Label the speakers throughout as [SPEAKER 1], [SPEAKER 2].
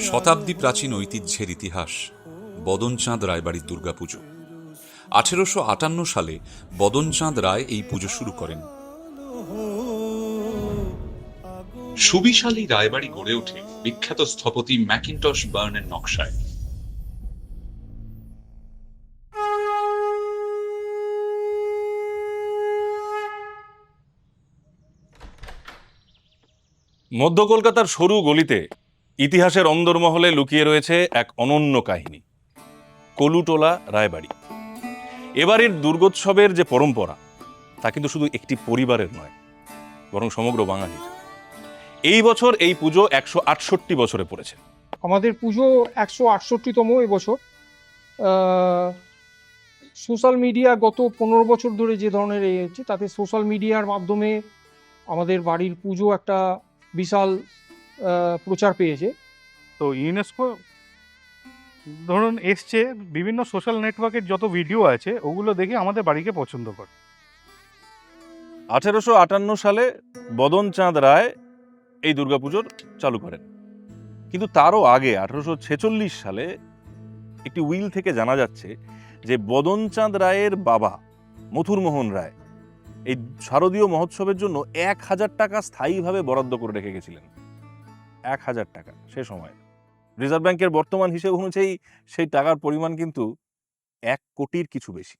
[SPEAKER 1] শতাব্দী প্রাচীন ঐতিহ্যের ইতিহাস বদনচাঁদ রায়বাড়ির দুর্গাপুজো। আঠেরোশো আটান্ন সালে বদনচাঁদ রায় এই পুজো শুরু করেন। সুবিশালী রায়বাড়ি গড়ে ওঠে বিখ্যাত স্থপতি ম্যাকিনটশ বার্নের নকশায়।
[SPEAKER 2] মধ্য কলকাতার সরু গলিতে ইতিহাসের অন্দরমহলে লুকিয়ে রয়েছে এক অনন্য কাহিনী, কলুটোলা রায়বাড়ি। এবারের দুর্গোৎসবের যে পরম্পরা, তা কিন্তু শুধু একটি পরিবারের নয়, বরং সমগ্র বাঙালির। এই বছর এই পুজো একশো আটষট্টি বছরে পড়েছে।
[SPEAKER 3] আমাদের পুজো একশো আটষট্টিতম এবছর সোশ্যাল মিডিয়া গত পনেরো বছর ধরে যে ধরনের এ হচ্ছে, তাতে সোশ্যাল মিডিয়ার মাধ্যমে আমাদের বাড়ির পুজো একটা বিশাল প্রচার পেয়েছে।
[SPEAKER 4] তো ইউনেস্কো ধরুন এসছে বিভিন্ন সোশ্যাল নেটওয়ার্কের যত ভিডিও আছে ওগুলো দেখে আমাদের বাড়িকে পছন্দ করে।
[SPEAKER 2] আঠেরোশো আটান্ন সালে বদনচাঁদ রায় এই দুর্গাপুজোর চালু করেন। কিন্তু তারও আগে আঠেরোশো ছেচল্লিশ সালে একটি উইল থেকে জানা যাচ্ছে যে বদনচাঁদ রায়ের বাবা মথুরমোহন রায় এই শারদীয় মহোৎসবের জন্য এক হাজার টাকা স্থায়ীভাবে বরাদ্দ করে রেখে গেছিলেন। এক হাজার টাকা সে সময়। রিজার্ভ ব্যাংকের বর্তমান হিসেব অনুযায়ী সেই টাকার পরিমাণ কিন্তু এক কোটির কিছু বেশি।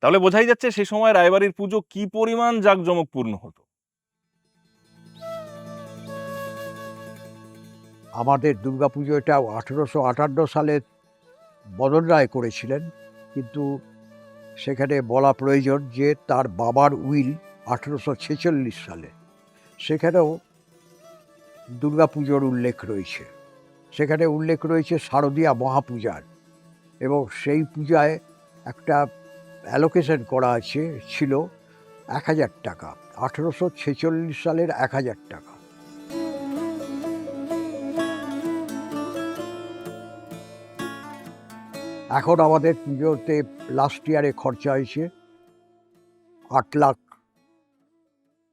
[SPEAKER 2] তাহলে বোঝাই যাচ্ছে সেই সময় রায়বাড়ির পুজো কি পরিমাণ জাঁকজমকপূর্ণ হতো।
[SPEAKER 5] আমাদের দুর্গাপুজোটা আঠেরোশো আটান্ন সালে বদন রায় করেছিলেন। কিন্তু সেখানে বলা প্রয়োজন যে তার বাবার উইল আঠেরোশো ছেচল্লিশ সালে। সেখানেও দুর্গাপুজোর উল্লেখ রয়েছে। সেখানে উল্লেখ রয়েছে শারদীয়া মহাপূজার এবং সেই পূজায় একটা অ্যালোকেশন করা আছে, ছিল এক হাজার টাকা, আঠেরোশো ছেচল্লিশ সালের এক হাজার টাকা। এখন আমাদের পুজোতে লাস্ট ইয়ারে খরচা হয়েছে আট লাখ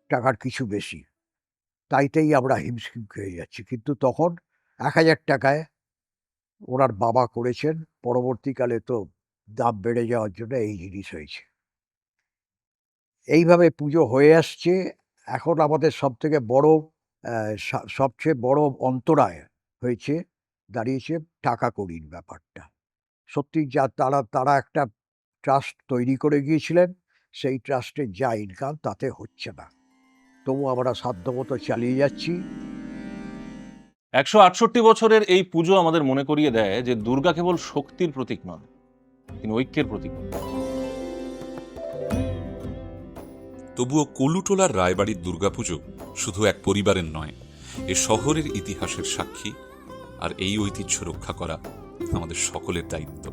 [SPEAKER 5] টাকার কিছু বেশি। তাইতেই আমরা হিমশিম খেয়ে যাচ্ছি। কিন্তু তখন এক হাজার টাকায় ওনার বাবা করেছেন, পরবর্তীকালে তো দাম বেড়ে যাওয়ার জন্য এই জিনিস হয়েছে। এইভাবে পুজো হয়ে আসছে। এখন আমাদের সব থেকে বড় সবচেয়ে বড় অন্তরায় হয়েছে, দাঁড়িয়েছে টাকা কড়ির ব্যাপারটা। সত্যি যা তারা তারা একটা ট্রাস্ট তৈরি করে গিয়েছিলেন সেই ট্রাস্টের যা ইনকাম তাতে হচ্ছে না। তবু আমরা সাধ্যমতো চালিয়ে যাচ্ছি।
[SPEAKER 2] একশো আটষট্টি বছরের এই পুজো আমাদের মনে করিয়ে দেয় যে দুর্গা কেবল শক্তির প্রতীক নন তিনি ঐক্যের প্রতীক।
[SPEAKER 1] তবুও কলুটোলার রায়বাড়ির দুর্গাপুজো শুধু এক পরিবারের নয় এ শহরের ইতিহাসের সাক্ষী আর এই ঐতিহ্য রক্ষা করা আমাদের সকলের দায়িত্ব।